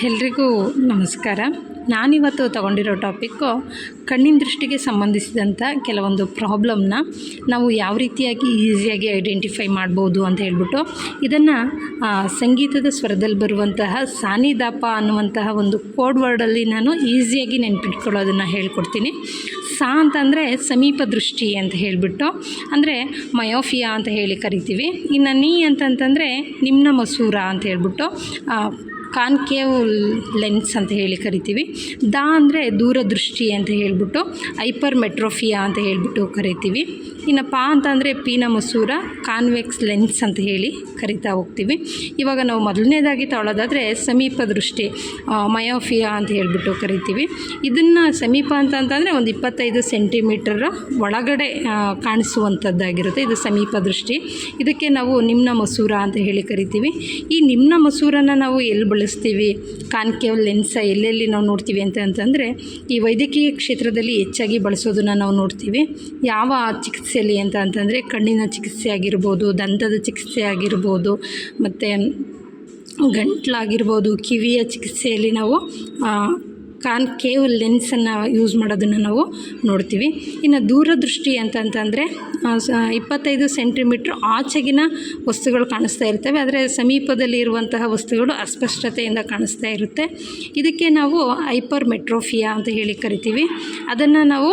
ಎಲ್ರಿಗೂ ನಮಸ್ಕಾರ. ನಾನಿವತ್ತು ತಗೊಂಡಿರೋ ಟಾಪಿಕ್ಕು ಕಣ್ಣಿನ ದೃಷ್ಟಿಗೆ ಸಂಬಂಧಿಸಿದಂಥ ಕೆಲವೊಂದು ಪ್ರಾಬ್ಲಮ್ನ ನಾವು ಯಾವ ರೀತಿಯಾಗಿ ಈಸಿಯಾಗಿ ಐಡೆಂಟಿಫೈ ಮಾಡ್ಬೋದು ಅಂತ ಹೇಳ್ಬಿಟ್ಟು ಇದನ್ನು ಸಂಗೀತದ ಸ್ವರದಲ್ಲಿ ಬರುವಂತಹ ಸಾನಿದಾಪ ಅನ್ನುವಂತಹ ಒಂದು ಕೋಡ್ ವರ್ಡಲ್ಲಿ ನಾನು ಈಸಿಯಾಗಿ ನೆನ್ಪಿಟ್ಕೊಳ್ಳೋದನ್ನು ಹೇಳ್ಕೊಡ್ತೀನಿ. ಸಾ ಅಂತಂದರೆ ಸಮೀಪ ದೃಷ್ಟಿ ಅಂತ ಹೇಳಿಬಿಟ್ಟು, ಅಂದರೆ ಮಯೋಫಿಯಾ ಅಂತ ಹೇಳಿ ಕರಿತೀವಿ. ಇನ್ನು ನೀ ಅಂತಂತಂದರೆ ನಿಮ್ನ ಮಸೂರ ಅಂತ ಹೇಳ್ಬಿಟ್ಟು ಕಾನ್ಕೇವ್ ಲೆನ್ಸ್ ಅಂತ ಹೇಳಿ ಕರಿತೀವಿ. ದಾ ಅಂದರೆ ದೂರದೃಷ್ಟಿ ಅಂತ ಹೇಳಿಬಿಟ್ಟು, ಹೈಪರ್ ಮೆಟ್ರೋಫಿಯಾ ಅಂತ ಹೇಳಿಬಿಟ್ಟು ಕರಿತೀವಿ. ಇನ್ನು ಪಾ ಅಂತ ಅಂದರೆ ಪೀನ ಮಸೂರ, ಕಾನ್ವೆಕ್ಸ್ ಲೆನ್ಸ್ ಅಂತ ಹೇಳಿ ಕರಿತಾ ಹೋಗ್ತೀವಿ. ಇವಾಗ ನಾವು ಮೊದಲನೇದಾಗಿ ತಗೊಳ್ಳೋದಾದರೆ ಸಮೀಪ ದೃಷ್ಟಿ ಮಯೋಫಿಯಾ ಅಂತ ಹೇಳಿಬಿಟ್ಟು ಕರಿತೀವಿ. ಇದನ್ನು ಸಮೀಪ ಅಂತ ಅಂತಂದರೆ ಒಂದು ಇಪ್ಪತ್ತೈದು ಸೆಂಟಿಮೀಟರ್ ಒಳಗಡೆ ಕಾಣಿಸುವಂಥದ್ದಾಗಿರುತ್ತೆ ಇದು ಸಮೀಪ ದೃಷ್ಟಿ ಇದಕ್ಕೆ ನಾವು ನಿಮ್ನ ಮಸೂರ ಅಂತ ಹೇಳಿ ಕರಿತೀವಿ. ಈ ನಿಮ್ನ ಮಸೂರನ ನಾವು ಎಲ್ಲಿ ಬಳಸ್ತೀವಿ ಕಾನ್ಕೇವ್ ಲೆನ್ಸ ಎಲ್ಲೆಲ್ಲಿ ನಾವು ನೋಡ್ತೀವಿ ಅಂತ ಅಂತಂದರೆ, ಈ ವೈದ್ಯಕೀಯ ಕ್ಷೇತ್ರದಲ್ಲಿ ಹೆಚ್ಚಾಗಿ ಬಳಸೋದನ್ನು ನಾವು ನೋಡ್ತೀವಿ. ಯಾವ ಚಿಕಿತ್ಸೆಯಲ್ಲಿ ಅಂತ ಅಂತಂದರೆ, ಕಣ್ಣಿನ ಚಿಕಿತ್ಸೆ ಆಗಿರ್ಬೋದು, ದಂತದ ಚಿಕಿತ್ಸೆ ಆಗಿರ್ಬೋದು, ಮತ್ತು ಗಂಟ್ಲಾಗಿರ್ಬೋದು, ಕಿವಿಯ ಚಿಕಿತ್ಸೆಯಲ್ಲಿ ನಾವು ಕಾನ್ಕೇವ್ ಲೆನ್ಸನ್ನು ಯೂಸ್ ಮಾಡೋದನ್ನು ನಾವು ನೋಡ್ತೀವಿ. ಇನ್ನು ದೂರದೃಷ್ಟಿ ಅಂತಂತಂದರೆ ಇಪ್ಪತ್ತೈದು ಸೆಂಟಿಮೀಟ್ರ್ ಆಚೆಗಿನ ವಸ್ತುಗಳು ಕಾಣಿಸ್ತಾ ಇರ್ತವೆ. ಆದರೆ ಸಮೀಪದಲ್ಲಿ ಇರುವಂತಹ ವಸ್ತುಗಳು ಅಸ್ಪಷ್ಟತೆಯಿಂದ ಕಾಣಿಸ್ತಾ ಇರುತ್ತೆ. ಇದಕ್ಕೆ ನಾವು ಹೈಪರ್ ಮೆಟ್ರೋಫಿಯಾ ಅಂತ ಹೇಳಿ ಕರಿತೀವಿ. ಅದನ್ನು ನಾವು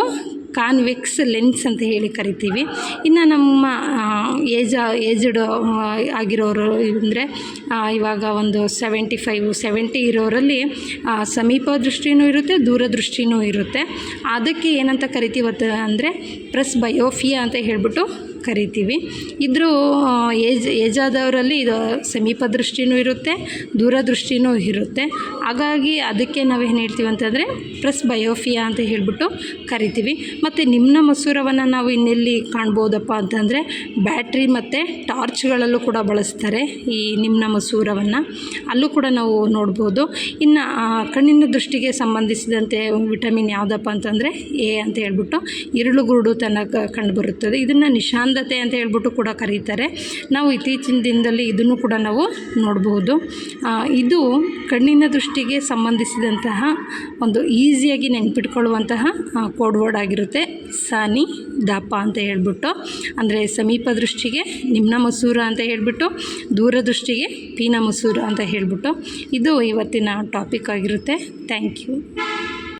ಕಾನ್ವೆಕ್ಸ್ ಲೆನ್ಸ್ ಅಂತ ಹೇಳಿ ಕರಿತೀವಿ. ಇನ್ನು ನಮ್ಮ ಏಜ್, ಏಜ್ಡ್ ಆಗಿರೋರು ಅಂದರೆ ಇವಾಗ ಒಂದು ಸೆವೆಂಟಿ ಫೈವ್, ಸೆವೆಂಟಿ ಇರೋರಲ್ಲಿ ಸಮೀಪ ದೃಷ್ಟಿನೂ ಇರುತ್ತೆ, ದೂರದೃಷ್ಟಿನೂ ಇರುತ್ತೆ. ಅದಕ್ಕೆ ಏನಂತ ಕರಿತೀವತ್ತ ಅಂದರೆ ಪ್ರೆಸ್ ಬಯೋಫಿಯಾ ಅಂತ ಹೇಳ್ಬಿಟ್ಟು ಕರಿತೀವಿ. ಇದ್ರ ಏಜ್ ಏಜಾದವರಲ್ಲಿ ಇದು ಸಮೀಪ ದೃಷ್ಟಿನೂ ಇರುತ್ತೆ ದೂರದೃಷ್ಟಿನೂ ಇರುತ್ತೆ. ಹಾಗಾಗಿ ಅದಕ್ಕೆ ನಾವೇನು ಹೇಳ್ತೀವಿ ಅಂತಂದರೆ ಪ್ರೆಸ್ ಬಯೋಫಿಯಾ ಅಂತ ಹೇಳಿಬಿಟ್ಟು ಕರಿತೀವಿ. ಮತ್ತು ನಿಮ್ನ ಮಸೂರವನ್ನು ನಾವು ಇನ್ನೆಲ್ಲಿ ಕಾಣ್ಬೋದಪ್ಪ ಅಂತಂದರೆ, ಬ್ಯಾಟ್ರಿ ಮತ್ತು ಟಾರ್ಚ್ಗಳಲ್ಲೂ ಕೂಡ ಬಳಸ್ತಾರೆ ಈ ನಿಮ್ನ ಮಸೂರವನ್ನು. ಅಲ್ಲೂ ಕೂಡ ನಾವು ನೋಡ್ಬೋದು. ಇನ್ನು ಕಣ್ಣಿನ ದೃಷ್ಟಿಗೆ ಸಂಬಂಧಿಸಿದಂತೆ ವಿಟಮಿನ್ ಯಾವುದಪ್ಪ ಅಂತಂದರೆ, ಎ ಅಂತ ಹೇಳ್ಬಿಟ್ಟು ಇರುಳು ಗುರುಡು ತನಕ ಕಂಡುಬರುತ್ತದೆ. ಇದನ್ನು ನಿಶಾಂತತೆ ಅಂತ ಹೇಳ್ಬಿಟ್ಟು ಕೂಡ ಕರೀತಾರೆ. ನಾವು ಇತ್ತೀಚಿನ ದಿನದಲ್ಲಿ ಇದನ್ನು ಕೂಡ ನಾವು ನೋಡಬಹುದು ಇದು ಕಣ್ಣಿನ ದೃಷ್ಟಿಗೆ ಸಂಬಂಧಿಸಿದಂತಹ ಒಂದು ಈಸಿಯಾಗಿ ನೆನ್ಪಿಟ್ಕೊಳ್ಳುವಂತಹ ಕೋಡ್ ವರ್ಡ್ ಆಗಿರುತ್ತೆ. ಸಾನಿ, ದಾಪ ಅಂತ ಹೇಳ್ಬಿಟ್ಟು, ಅಂದರೆ ಸಮೀಪ ದೃಷ್ಟಿಗೆ ನಿಮ್ನ ಮಸೂರ ಅಂತ ಹೇಳ್ಬಿಟ್ಟು ದೂರದೃಷ್ಟಿಗೆ ಪೀನ ಮಸೂರ ಅಂತ ಹೇಳ್ಬಿಟ್ಟು, ಇದು ಇವತ್ತಿನ ಟಾಪಿಕ್ ಆಗಿರುತ್ತೆ. Thank you.